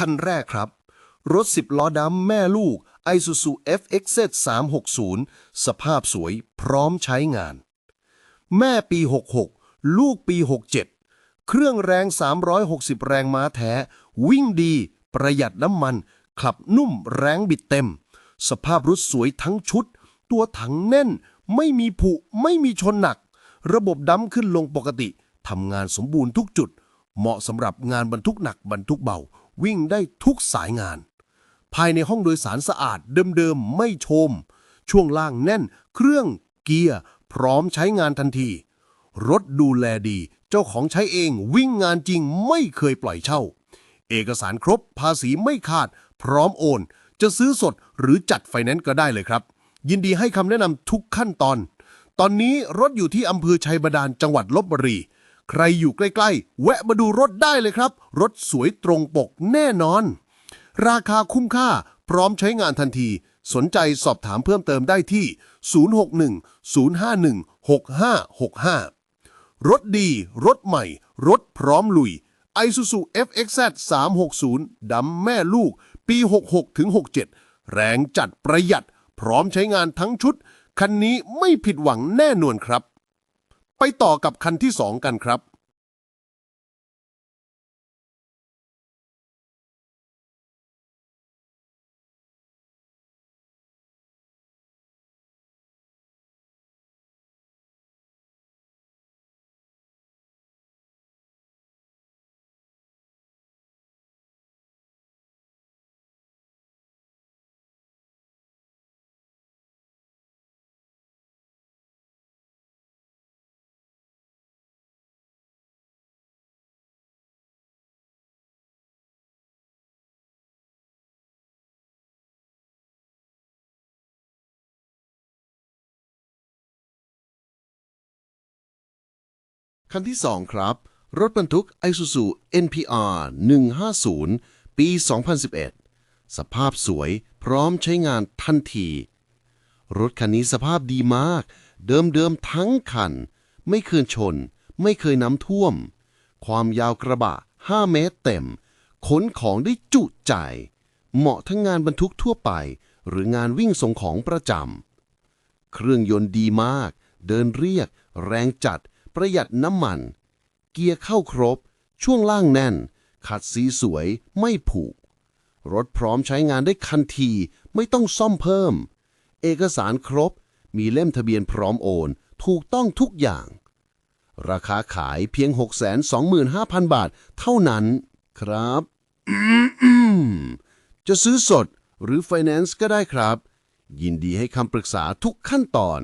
คันแรกครับ รถ 10 ล้อดำแม่ลูก Isuzu FXZ 360 สภาพสวยพร้อมใช้งาน แม่ปี 66 ลูกปี 67 เครื่องแรง 360 แรงม้าแท้ วิ่งดี ประหยัดน้ำมัน ขับนุ่มแรงบิดเต็ม สภาพรถสวยทั้งชุด ตัวถังแน่น ไม่มีผุ ไม่มีชนหนัก ระบบดั้มขึ้นลงปกติทำงานสมบูรณ์ทุกจุด เหมาะสำหรับงานบรรทุกหนักบรรทุกเบา วิ่งได้ทุกสายงาน ภายในห้องโดยสารสะอาดเดิมๆ ไม่โชม ช่วงล่างแน่น เครื่องเกียร์ พร้อมใช้งานทันที รถดูแลดี เจ้าของใช้เองวิ่งงานจริงไม่เคยปล่อยเช่า เอกสารครบภาษีไม่ขาด พร้อมโอน จะซื้อสดหรือจัดไฟแนนซ์ก็ได้เลยครับ ยินดีให้คำแนะนำทุกขั้นตอน ตอนนี้รถอยู่ที่อำเภอชัยบาดาลจังหวัดลบบุรี ใครอยู่ใกล้ๆ แวะมาดูรถได้เลยครับ รถสวยตรงปกแน่นอน ราคาคุ้มค่าพร้อมใช้งานทันที สนใจสอบถามเพิ่มเติมได้ที่ 061 051 6565 รถดี รถใหม่ รถพร้อมลุย Isuzu FXZ 360ดำแม่ลูก ปี 66-67 แรงจัดประหยัด พร้อมใช้งานทั้งชุด คันนี้ไม่ผิดหวังแน่นอนครับ ไปต่อกับคันที่ 2 กันครับ คันที่ 2 ครับ รถบรรทุก Isuzu NPR 150 ปี 2011 สภาพสวยพร้อมใช้งานทันที รถคันนี้สภาพดีมาก เดิมๆทั้งคัน ไม่เคยชน ไม่เคยน้ำท่วม ความยาวกระบะ 5 เมตรเต็ม ขนของได้จุใจ เหมาะทั้งงานบรรทุกทั่วไป หรืองานวิ่งส่งของประจำเครื่องยนต์ดีมาก เดินเรียก แรงจัด ประหยัดน้ำมัน เกียร์เข้าครบ ช่วงล่างแน่น ขัดสีสวยไม่ผุรถพร้อมใช้งานได้คันทีไม่ต้องซ่อมเพิ่ม เอกสารครบ มีเล่มทะเบียนพร้อมโอน ถูกต้องทุกอย่าง ราคาขายเพียง 625,000 บาทเท่านั้นครับ จะซื้อสดหรือไฟแนนซ์ก็ได้ครับ ยินดีให้คำปรึกษาทุกขั้นตอน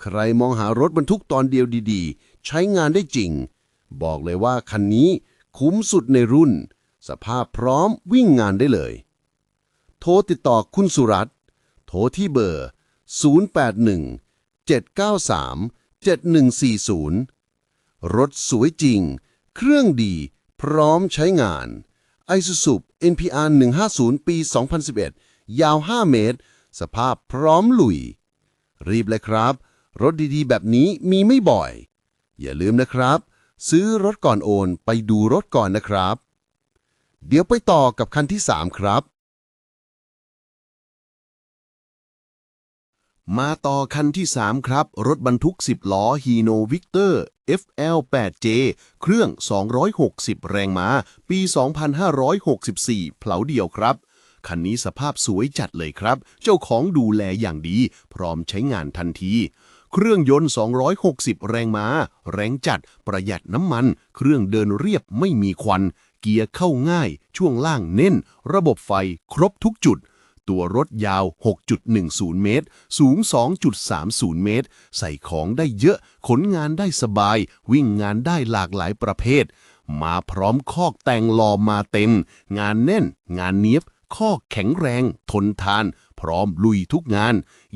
ใครมองหารถบรรทุกตอนเดียวดีๆ ใช้งานได้จริง บอกเลยว่าคันนี้คุ้มสุดในรุ่น สภาพพร้อมวิ่งงานได้เลย โทรติดต่อคุณสุรัตน์โทรที่เบอร์ 081 793 7140 รถสวยจริง เครื่องดี พร้อมใช้งาน Isuzu NPR 150 ปี 2011 ยาว 5 เมตร สภาพพร้อมลุย รีบเลยครับ รถดีๆ แบบนี้มีไม่บ่อย อย่าลืมนะครับ ซื้อรถก่อนโอนไปดูรถก่อนนะครับ เดี๋ยวไปต่อกับคันที่ 3 ครับ มาต่อคันที่ 3 ครับ รถบรรทุก 10 ล้อ Hino Victor FL8J เครื่อง 260 แรงม้า ปี 2564 เผาเดียวครับ คันนี้สภาพสวยจัดเลยครับ เจ้าของดูแลอย่างดี พร้อมใช้งานทันที เครื่องยนต์ 260 แรงม้า แรงจัด ประหยัดน้ำมัน เครื่องเดินเรียบไม่มีควัน เกียร์เข้าง่าย ช่วงล่างเน้น ระบบไฟครบทุกจุด ตัวรถยาว 6.10 เมตร สูง 2.30 เมตร ใส่ของได้เยอะ ขนงานได้สบาย วิ่งงานได้หลากหลายประเภท มาพร้อมคอกแต่งหล่อมาเต็ม งานแน่น งานเนียบคอกแข็งแรง ทนทาน พร้อมลุยทุกงาน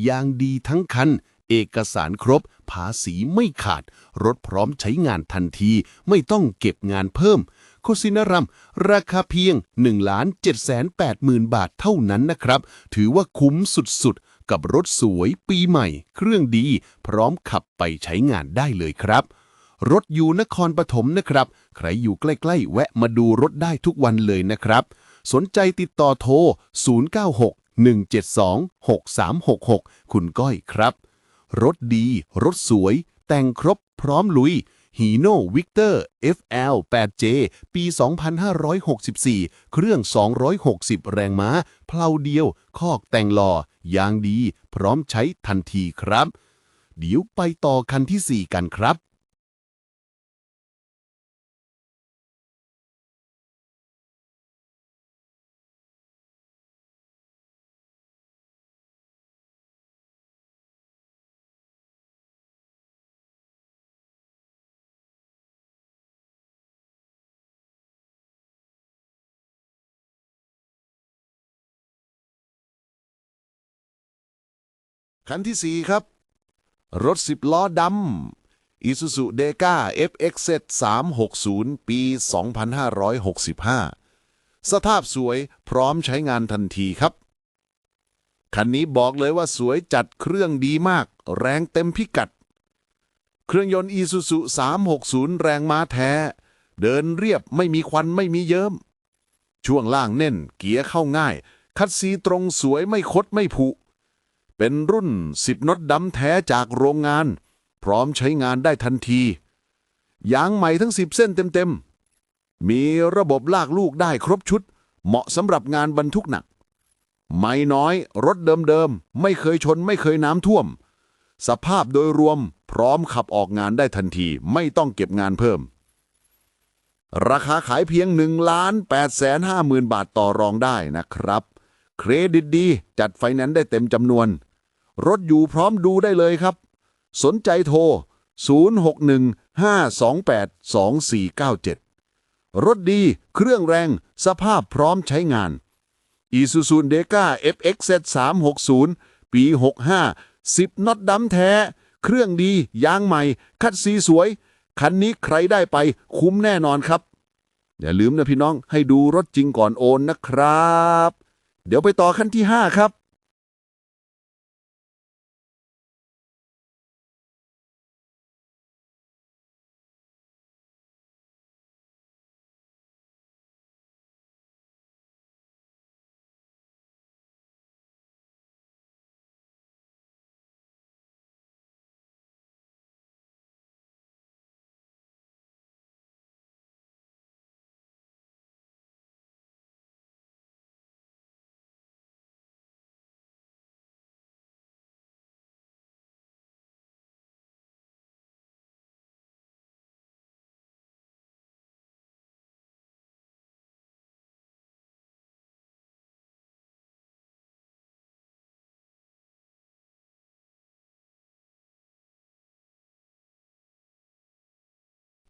ยางดีทั้งคัน เอกสารครบ ภาษีไม่ขาด รถพร้อมใช้งานทันที ไม่ต้องเก็บงานเพิ่ม โคซินารัม ราคาเพียง 1 7 8 0 0 0 บาทเท่านั้นนะครับ ถือว่าคุ้มสุดๆ กับรถสวยปีใหม่ เครื่องดี พร้อมขับไปใช้งานได้เลยครับ รถอยู่นครปฐมนะครับ ใครอยู่ใกล้ๆ แวะมาดูรถได้ทุกวันเลยนะครับ สนใจติดต่อโทร 096-172-6366 คุณก้อยครับ รถดี รถสวย แต่งครบพร้อมลุยฮีโน่วิกเตอร์ FL 8J ปี 2564 เครื่อง 260 แรงม้า เพลาเดียว คอกแต่งหล่อ ยางดี พร้อมใช้ทันทีครับ เดี๋ยวไปต่อคันที่ 4 กันครับ คันที่ 4 ครับ รถ 10 ล้อดำ Isuzu Deca FXZ 360 ปี 2565 สภาพสวยพร้อมใช้งานทันทีครับ คันนี้บอกเลยว่าสวยจัดเครื่องดีมาก แรงเต็มพิกัด เครื่องยนต์ Isuzu 360 แรงม้าแท้ เดินเรียบไม่มีควันไม่มีเยิ้มช่วงล่างแน่นเกียร์เข้าง่าย คัดซีตรงสวยไม่คดไม่ผุ เป็นรุ่น10น็อตดำแท้จากโรงงาน พร้อมใช้งานได้ทันที ยางใหม่ทั้ง10เส้นเต็มๆ มีระบบลากลูกได้ครบชุด เหมาะสำหรับงานบรรทุกหนัก ไม่น้อยรถเดิมๆ ไม่เคยชนไม่เคยน้ำท่วม สภาพโดยรวมพร้อมขับออกงานได้ทันทีไม่ต้องเก็บงานเพิ่ม ราคาขายเพียง1ล้าน8แสน5หมื่นบาทต่อรองได้นะครับ เครดิตดี จัดไฟแนนซ์ได้เต็มจำนวน รถอยู่พร้อมดูได้เลยครับ สนใจโทร 0615282497 รถดี เครื่องแรง สภาพพร้อมใช้งาน Isuzu Deca FXZ 360 ปี 65 10น็อตดำแท้ เครื่องดี ยางใหม่ คัดซีสวย คันนี้ใครได้ไปคุ้มแน่นอนครับ อย่าลืมนะพี่น้องให้ดูรถจริงก่อนโอนนะครับ เดี๋ยวไปต่อขั้นที่ 5 ครับ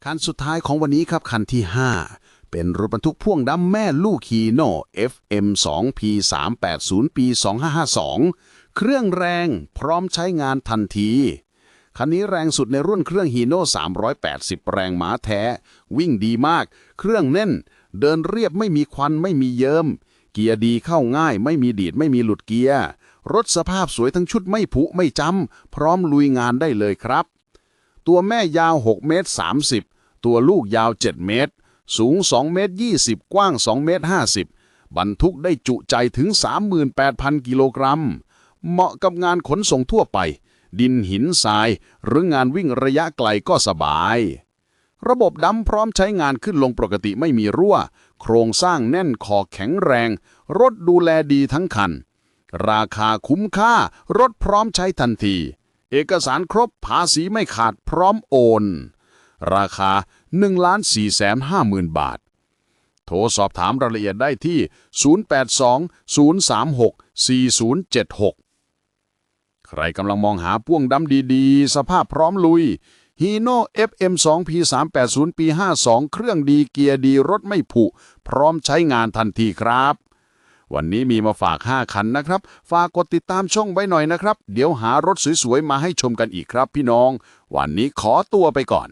คันสุดท้ายของวันนี้ครับคันที่ 5 เป็นรถบรรทุกพ่วงดำแม่ลูกฮีโน่ FM 2 P 3 8 0ปี 2552 เครื่องแรงพร้อมใช้งานทันที คันนี้แรงสุดในรุ่นเครื่องฮีโน่380 แรงม้าแท้ วิ่งดีมาก เครื่องแน่น เดินเรียบไม่มีควันไม่มีเยิม้ม เกียร์ดีเข้าง่าย ไม่มีดีดไม่มีหลุดเกียร์ รถสภาพสวยทั้งชุดไม่ผุไม่จำพร้อมลุยงานได้เลยครับ ตัวแม่ยาว 6 เมตร 30 ตัวลูกยาว 7 เมตร สูง 2 เมตร 20 กว้าง 2 เมตร 50 บรรทุกได้จุใจถึง 38,000 กิโลกรัม เหมาะกับงานขนส่งทั่วไป ดินหินทราย หรืองานวิ่งระยะไกลก็สบาย ระบบดำพร้อมใช้งานขึ้นลงปกติไม่มีรั่ว โครงสร้างแน่นคอแข็งแรง รถดูแลดีทั้งคัน ราคาคุ้มค่า รถพร้อมใช้ทันที เอกสารครบภาษีไม่ขาดพร้อมโอน ราคา1ล้าน4แสน5หมื่นบาท โทรสอบถามรายละเอียดได้ที่ 082 036 4076 ใครกำลังมองหาพ่วงดำดีๆ สภาพพร้อมลุยฮีโน่ FM 2 P 3 8 0ปี52เครื่องดีเกียร์ดีรถไม่ผุ พร้อมใช้งานทันทีครับ วันนี้มีมาฝาก 5 คันนะครับ ฝากกดติดตามช่องไว้หน่อยนะครับ เดี๋ยวหารถสวยๆ มาให้ชมกันอีกครับพี่น้อง วันนี้ขอตัวไปก่อน